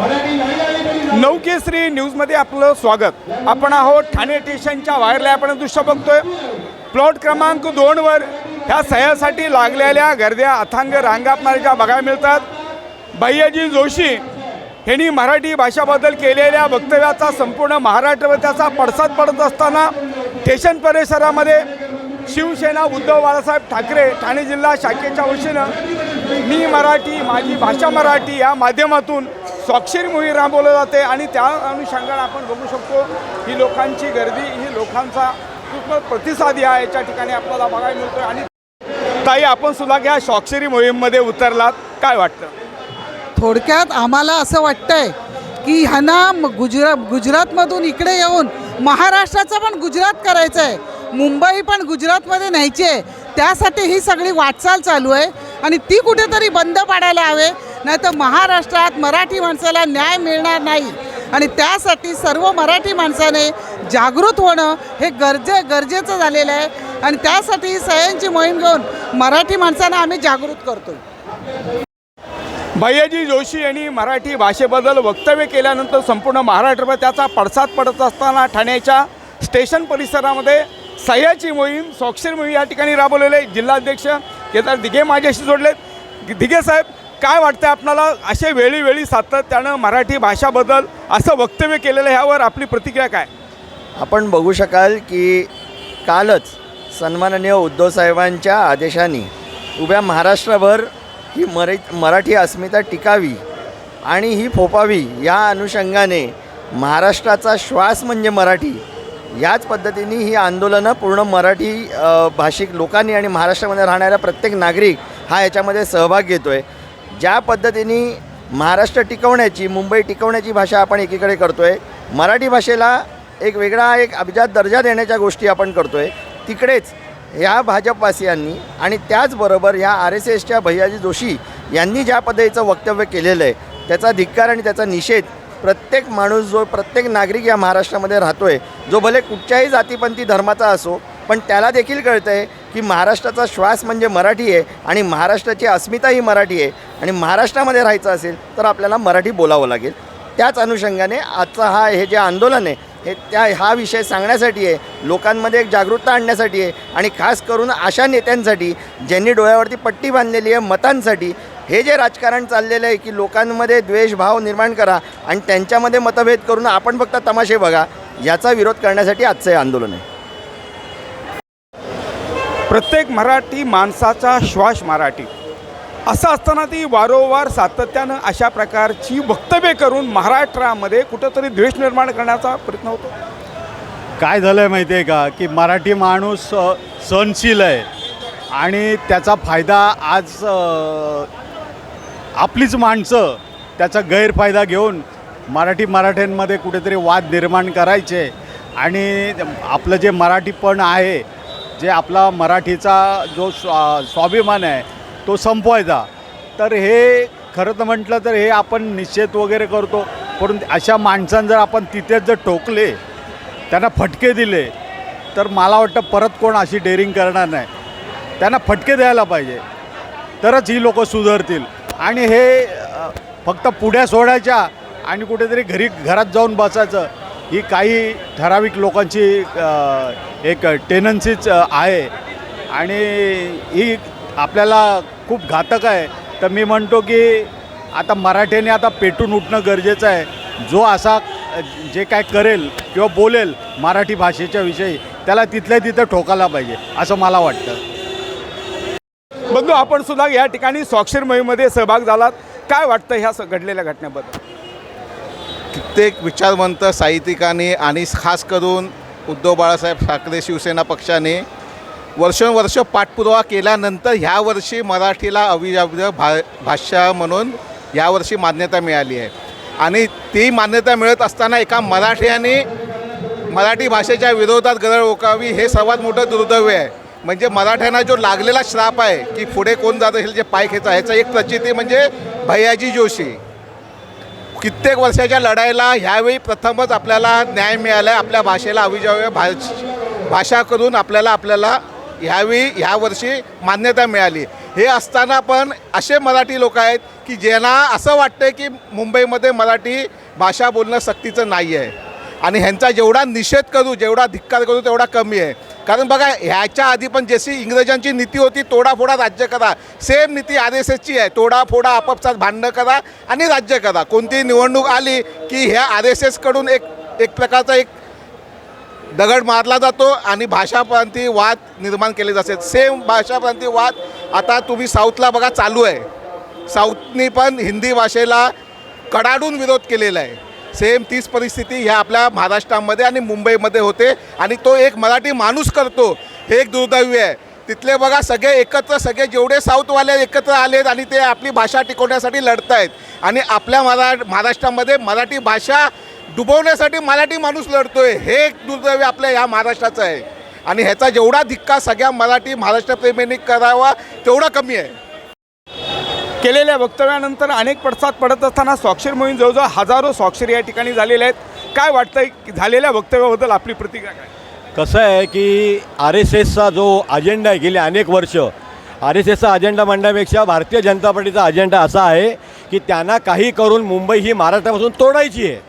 नवकेसरी न्यूजमध्ये आपलं स्वागत. आपण आहोत ठाणे स्टेशनच्या वायरला आपण दृश्य बघतोय. प्लॉट क्रमांक दोनवर ह्या सह्यासाठी लागलेल्या गर्द्या अथांग रांगापणाऱ्या बघायला मिळतात. भैयाजी जोशी यांनी मराठी भाषाबद्दल केलेल्या वक्तव्याचा संपूर्ण महाराष्ट्रवर त्याचा पडसाद पडत असताना स्टेशन परिसरामध्ये शिवसेना उद्धव बाळासाहेब ठाकरे ठाणे जिल्हा शाखेच्या वतीनं मी मराठी माझी भाषा मराठी या माध्यमातून स्वाक्षरी मोहीम राबवलं जाते आणि त्या अनुषंगाने आपण बघू शकतो ही लोकांची गर्दी ही लोकांचा खूप प्रतिसाद या याच्या ठिकाणी आपल्याला बघायला मिळतोय. आणि ताई आपण सुद्धा या स्वाक्षरी मोहीममध्ये उतरलात. काय वाटतं? थोडक्यात आम्हाला असं वाटतंय की ह्यांना गुजरा गुजरातमधून इकडे येऊन महाराष्ट्राचं पण गुजरात करायचं आहे मुंबई पण गुजरातमध्ये न्यायची आहे. त्यासाठी ही सगळी वाटचाल चालू आहे. आणि ती कुठेतरी बंद पाडायला हवे. नाही तर महाराष्ट्रात मराठी माणसाला न्याय मिळणार नाही. आणि त्यासाठी सर्व मराठी माणसाने जागृत होणं हे गरजे गरजेचं झालेलं आहे. आणि त्यासाठी सह्यांची मोहीम घेऊन मराठी माणसांना आम्ही जागृत करतो भैयाजी जोशी यांनी मराठी भाषेबद्दल वक्तव्य केल्यानंतर संपूर्ण महाराष्ट्रभर त्याचा पडसाद पडत असताना ठाण्याच्या स्टेशन परिसरामध्ये सह्याची मोहीम स्वाक्षरी मोहीम या ठिकाणी राबवलेले जिल्हाध्यक्ष केदार दिघे माझ्याशी जोडलेत. दिघे साहेब काय वाटतं आपणाला? असे वेळीवेळी सातत्यानं मराठी भाषाबद्दल असं वक्तव्य केलेलं ह्यावर आपली प्रतिक्रिया काय? आपण बघू शकाल की कालच सन्माननीय उद्धवसाहेबांच्या आदेशाने उभ्या महाराष्ट्रभर ही मरे मराठी अस्मिता टिकावी आणि ही फोपावी या अनुषंगाने महाराष्ट्राचा श्वास म्हणजे मराठी याच पद्धतीने ही आंदोलनं पूर्ण मराठी भाषिक लोकांनी आणि महाराष्ट्रामध्ये राहणाऱ्या प्रत्येक नागरिक हा याच्यामध्ये सहभाग घेतो आहे ज्या पद्धतीने महाराष्ट्र टिकवण्याची मुंबई टिकवण्याची भाषा आपण एकीकडे करतो आहे मराठी भाषेला एक वेगळा एक अभिजात दर्जा देण्याच्या गोष्टी आपण करतो आहे तिकडेच ह्या भाजपवासियांनी आणि त्याचबरोबर ह्या आर एस एसच्या भैयाजी जोशी यांनी ज्या पद्धतीचं वक्तव्य केलेलं आहे त्याचा धिक्कार आणि त्याचा निषेध प्रत्येक माणूस जो प्रत्येक नागरिक या महाराष्ट्रामध्ये राहतो आहे जो भले कुठच्याही जातीपंथी धर्माचा असो पण त्याला देखील कळतं आहे की महाराष्ट्राचा श्वास म्हणजे मराठी आहे आणि महाराष्ट्राची अस्मिता ही मराठी आहे आणि महाराष्ट्रामध्ये राहायचं असेल तर आपल्याला मराठी बोलावं लागेल. त्याच अनुषंगाने आजचा हा हे जे आंदोलन आहे हे त्या हा विषय सांगण्यासाठी आहे लोकांमध्ये एक जागरूकता आणण्यासाठी आहे आणि खास करून अशा नेत्यांसाठी ज्यांनी डोळ्यावरती पट्टी बांधलेली आहे मतांसाठी हे जे राजकारण चाललेलं आहे की लोकांमध्ये द्वेषभाव निर्माण करा आणि त्यांच्यामध्ये मतभेद करून आपण फक्त तमाशे बघा याचा विरोध करण्यासाठी आजचं हे आंदोलन आहे. प्रत्येक मराठी माणसाचा श्वास मराठी. असं असताना ती वारंवार सातत्यानं अशा प्रकारची वक्तव्य करून महाराष्ट्रामध्ये कुठंतरी द्वेष निर्माण करण्याचा प्रयत्न होतो. काय झालं आहे माहिती आहे का? की मराठी माणूस सहनशील आहे. आणि त्याचा फायदा आज आपलीच माणसं त्याचा गैरफायदा घेऊन मराठी मराठ्यांमध्ये कुठेतरी वाद निर्माण करायचे. आणि आपलं जे मराठीपण आहे जे आपला मराठीचा जो स्वा स्वाभिमान आहे तो संपवायचा. तर हे खरं तर म्हटलं तर हे आपण निषेध वगैरे करतो परंतु अशा माणसांना जर आपण तिथेच जर टोकले त्यांना फटके दिले तर मला वाटतं परत कोण अशी डेअरिंग करणार नाही. त्यांना फटके द्यायला पाहिजे. तरच ही लोकं सुधारतील. आणि हे फक्त पुढ्या सोडायच्या आणि कुठेतरी घरी घरात जाऊन बसायचं ही काही ठराविक लोकांची एक टेनन्सीच आहे. आणि ही आपल्याला खूप घातक आहे. तर मी म्हणतो की आता मराठ्याने आता पेटून उठणं गरजेचं आहे. जो असा जे काय करेल किंवा बोलेल मराठी भाषेच्या विषयी त्याला तिथल्या तिथं ठोकायला पाहिजे असं मला वाटतं. बंधू आपण सुद्धा या ठिकाणी स्वाक्षर मोहिमेमध्ये सहभाग झालात. काय वाटतं ह्या स- घडलेल्या घटनेबद्दल? कित्येक विचारवंत साहित्यिकांनी आणि खास करून उद्धव बाळासाहेब ठाकरे शिवसेना पक्षाने वर्षोनवर्ष पाठपुरावा केल्यानंतर ह्या वर्षी मराठीला अविजाव्य भा भाषा म्हणून यावर्षी मान्यता मिळाली आहे. आणि ती मान्यता मिळत असताना एका मराठ्याने मराठी भाषेच्या विरोधात गरळ ओकावी हे सर्वात मोठं दुर्दैव आहे. म्हणजे मराठ्यांना जो लागलेला श्राप आहे की पुढे कोण जात असेल जे पाय खेचा ह्याचं एक प्रचिती म्हणजे भैयाजी जोशी. कित्येक वर्षाच्या लढाईला ह्यावेळी प्रथमच आपल्याला न्याय मिळाला आहे आपल्या भाषेला अविजाव्य भाष भाषा करून आपल्याला आपल्याला ह्यावेळी ह्या वर्षी मान्यता मिळाली. हे असताना पण असे मराठी लोक आहेत की ज्यांना असं वाटतं की मुंबईमध्ये मराठी भाषा बोलणं सक्तीचं नाही आहे आणि ह्यांचा जेवढा निषेध करू जेवढा धिक्कार करू तेवढा कमी आहे. कारण बघा ह्याच्या आधी पण जशी इंग्रजांची नीती होती तोडाफोडा राज्य करा. सेम नीती आर एस एसची आहे. तोडाफोडा आपापसात भांडणं करा आणि राज्य करा. कोणतीही निवडणूक आली की ह्या आर एस एसकडून एक एक प्रकारचा एक दगड मारला जातो आणि भाषाप्रांती वाद निर्माण केले जातात. सेम भाषाप्रांती वाद आता तुम्ही साऊथला बघा चालू आहे. साऊथनी पण हिंदी भाषेला कडाडून विरोध केलेला आहे. सेम तीच परिस्थिती ह्या आपल्या महाराष्ट्रामध्ये आणि मुंबईमध्ये होते. आणि तो एक मराठी माणूस करतो. हे एक दुर्दैवी आहे. तिथले बघा सगळे एकत्र सगळे जेवढे साऊथवाले एकत्र आलेत आणि ते आपली भाषा टिकवण्यासाठी लढत आहेत आणि आपल्या मरा महाराष्ट्रामध्ये मराठी भाषा डुबवण्यासाठी मराठी माणूस लढतोय. हे एक दुर्दैवी आपल्या ह्या महाराष्ट्राचं आहे. आणि ह्याचा जेवढा धिक्का सगळ्या मराठी महाराष्ट्रप्रेमींनी करावा तेवढा कमी आहे. केलेल्या वक्तव्यानंतर अनेक पडसाद पडत असताना स्वाक्षरी मोहीम जवळजवळ हजारो स्वाक्षरी या ठिकाणी झालेल्या आहेत. काय वाटतंय की झालेल्या वक्तव्याबद्दल आपली प्रतिक्रिया काय? कसं आहे की आर एस एसचा जो अजेंडा आहे गेली अनेक वर्ष आर एस एसचा अजेंडा म्हणण्यापेक्षा भारतीय जनता पार्टीचा अजेंडा असा आहे की त्यांना काही करून मुंबई ही महाराष्ट्रापासून तोडायची आहे.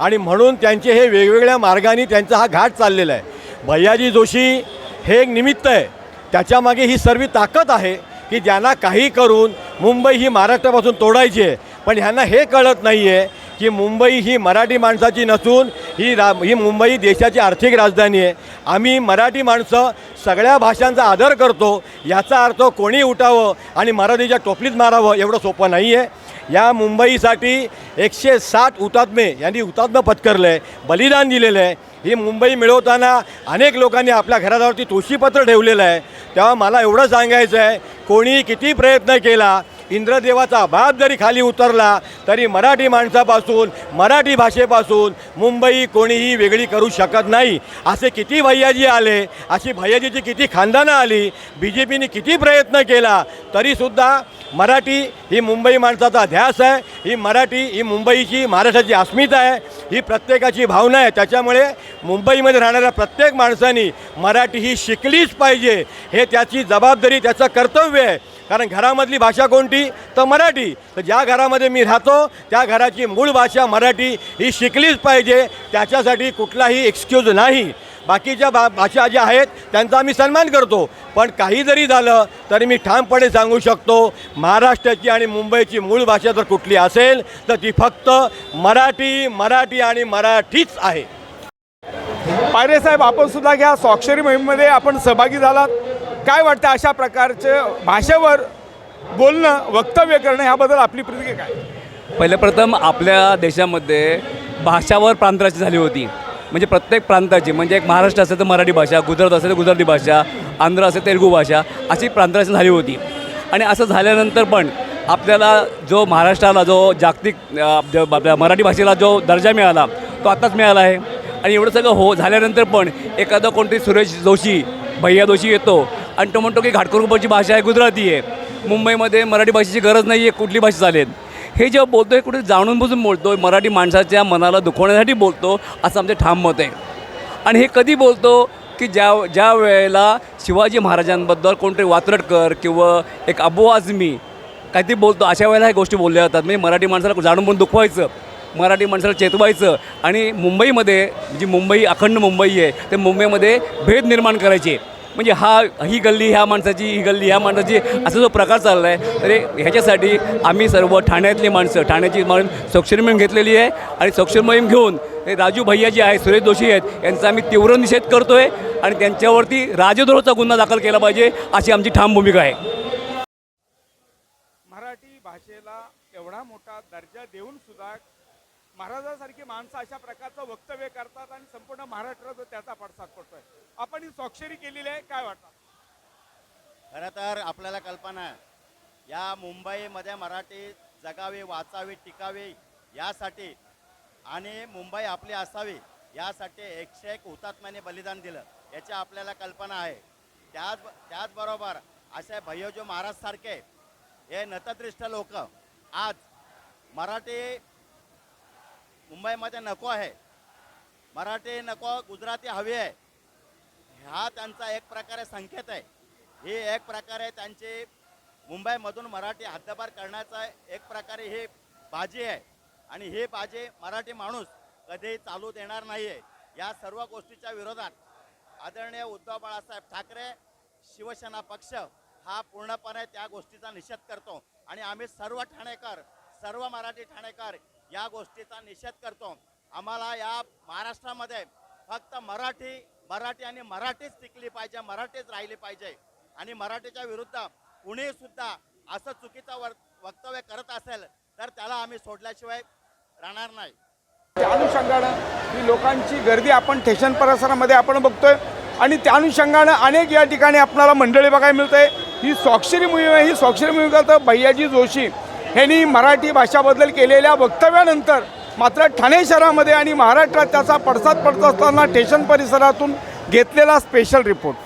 आणि म्हणून त्यांचे हे वेगवेगळ्या मार्गाने त्यांचा हा घाट चाललेला आहे. भैयाजी जोशी हे एक निमित्त आहे. त्याच्यामागे ही सर्व ताकद आहे. की ज्यांना काही करून मुंबई ही महाराष्ट्रापासून तोडायची आहे. पण ह्यांना हे कळत नाही आहे की मुंबई ही मराठी माणसाची नसून ही रा ही मुंबई देशाची आर्थिक राजधानी आहे. आम्ही मराठी माणसं सगळ्या भाषांचा आदर करतो. याचा अर्थ कोणी उठावं आणि मराठीच्या टोपलीत मारावं एवढं सोपं नाही आहे या मुंबईसाठी एकशे साठ हुतात्मे यांनी हुतात्मा पत्करलं आहे बलिदान दिलेलं आहे. ही मुंबई मिळवताना अनेक लोकांनी आपल्या घराजवळती तुळशीपत्र ठेवलेलं आहे. तेव्हा मला एवढं सांगायचं आहे कोणी किती प्रयत्न केला इंद्रदेवाचा बाप जरी खाली उतरला तरी मराठी माणसापासून मराठी भाषेपासून मुंबई कोणीही वेगळी करू शकत नाही. असे किती भैयाजी आले अशी भैयाजीची किती खानदानं आली बी जे पीने किती प्रयत्न केला तरीसुद्धा मराठी ही मुंबई माणसाचा ध्यास आहे ही मराठी ही मुंबईची महाराष्ट्राची अस्मिता आहे ही प्रत्येकाची भावना आहे. त्याच्यामुळे मुंबईमध्ये राहणाऱ्या प्रत्येक माणसानी मराठी ही शिकलीच पाहिजे. हे त्याची जबाबदारी त्याचं कर्तव्य आहे. कारण घरामधली भाषा कोणती? तर मराठी. तर ज्या घरामध्ये मी राहतो त्या घराची मूळ भाषा मराठी ही शिकलीच पाहिजे. त्याच्यासाठी कुठलाही एक्सक्यूज नाही. बाकीच्या भा भाषा ज्या आहेत त्यांचा आम्ही सन्मान करतो. पण काही जरी झालं तरी मी ठामपणे सांगू शकतो महाराष्ट्राची आणि मुंबईची मूळ भाषा जर कुठली असेल तर ती फक्त मराठी मराठी आणि मराठीच आहे. पायरे साहेब आपण सुद्धा घ्या. स्वाक्षरी मोहिमेमध्ये आपण सहभागी झालात. काय वाटतं अशा प्रकारचं भाषेवर बोलणं वक्तव्य करणं ह्याबद्दल आपली प्रतिक्रिया काय? पहिले प्रथम आपल्या देशामध्ये भाषावर प्रांताची झाली होती. म्हणजे प्रत्येक प्रांताची म्हणजे एक महाराष्ट्र असेल तर मराठी भाषा गुजरात असेल तर गुजराती भाषा आंध्र असेल तेलुगू भाषा अशी प्रांताची झाली होती. आणि असं झाल्यानंतर पण आपल्याला जो महाराष्ट्राला जो जागतिक आपल्या मराठी भाषेला जो दर्जा मिळाला तो आत्ताच मिळाला आहे. आणि एवढं सगळं हो झाल्यानंतर पण एखादा कोणतरी सुरेश जोशी भैया जोशी येतो आणि तो म्हणतो की घाटकोरची भाषा आहे गुजराती आहे. मुंबईमध्ये मराठी भाषेची गरज नाही आहे कुठली भाषा चालेल. हे जेव्हा बोलतो हे कुठे जाणून बुजून बोलतो मराठी माणसाच्या मनाला दुखवण्यासाठी बोलतो असं आमचं ठाम मत आहे. आणि हे कधी बोलतो की ज्या ज्या वेळेला शिवाजी महाराजांबद्दल कोणतरी वात्रटकर किंवा एक अबू आझमी काहीतरी बोलतो अशा वेळेला ह्या गोष्टी बोलल्या जातात. म्हणजे मराठी माणसाला जाणून पण दुखवायचं मराठी माणसाला चेतवायचं. आणि मुंबईमध्ये जी मुंबई अखंड मुंबई आहे ते मुंबईमध्ये भेद निर्माण करायचे. म्हणजे हा ही गल्ली ह्या माणसाची ही गल्ली ह्या माणसाची असा जो प्रकार चालला आहे तरी ह्याच्यासाठी आम्ही सर्व ठाण्यातली माणसं ठाण्याची म्हणून स्वाक्षरी मोहीम घेतलेली आहे आणि स्वाक्षरी मोहीम घेऊन हे राजू भैया जे आहेत सुरेश जोशी आहेत यांचा आम्ही तीव्र निषेध करतो आहे आणि त्यांच्यावरती राजद्रोहाचा गुन्हा दाखल केला पाहिजे अशी आमची ठाम भूमिका आहे. मराठी भाषेला एवढा मोठा दर्जा देऊन सुद्धा महाराजांसारखी माणसं अशा प्रकारचं वक्तव्य करतात आणि संपूर्ण महाराष्ट्रात त्याचा पडसाद पडतोय आपण ही स्वाक्षरी केलेली आहे काय वाटतं? खरं तर आपल्याला कल्पना आहे या मुंबईमध्ये मराठी जगावी वाचावी टिकावी यासाठी आणि मुंबई आपली असावी यासाठी एकशे एक हुतात्म्याने बलिदान दिलं याची आपल्याला कल्पना आहे. त्याच त्याचबरोबर असे भैयोजो महाराजसारखे हे नतदृष्ट लोक आज मराठी मुंबईमध्ये नको आहे. मराठी नको गुजराती हवी आहे. हा त्यांचा एक प्रकारे संकेत आहे. ही एक प्रकारे त्यांची मुंबईमधून मराठी हद्दपार करण्याचा एक प्रकारे ही बाजी आहे. आणि ही बाजी मराठी माणूस कधीही चालू देणार नाही आहे या सर्व गोष्टीच्या विरोधात आदरणीय उद्धव बाळासाहेब ठाकरे शिवसेना पक्ष हा पूर्णपणे त्या गोष्टीचा निषेध करतो. आणि आम्ही सर्व ठाणेकर सर्व मराठी ठाणेकर या गोष्टीचा निषेध करतो. आम्हाला या महाराष्ट्रामध्ये फक्त मराठी मराठी आणि मराठीच टिकली पाहिजे मराठीच राहिली पाहिजे. आणि मराठीच्या विरुद्ध कुणीसुद्धा असं चुकीचं वर वक्तव्य करत असेल तर त्याला आम्ही सोडल्याशिवाय राहणार नाही. त्या अनुषंगानं ही लोकांची गर्दी आपण ठेशन परिसरामध्ये आपण बघतोय. आणि त्या अनुषंगानं अनेक या ठिकाणी आपल्याला मंडळी बघायला मिळते ही स्वाक्षरी मोहीम आहे. ही स्वाक्षरी मोहिमेत भैयाजी जोशी ह्यांनी मराठी भाषाबद्दल केलेल्या वक्तव्यानंतर मात्र ठाणे शहरामध्ये आणि महाराष्ट्रात त्याचा पडसाद पडत असताना स्टेशन परिसरातून घेतलेला स्पेशल रिपोर्ट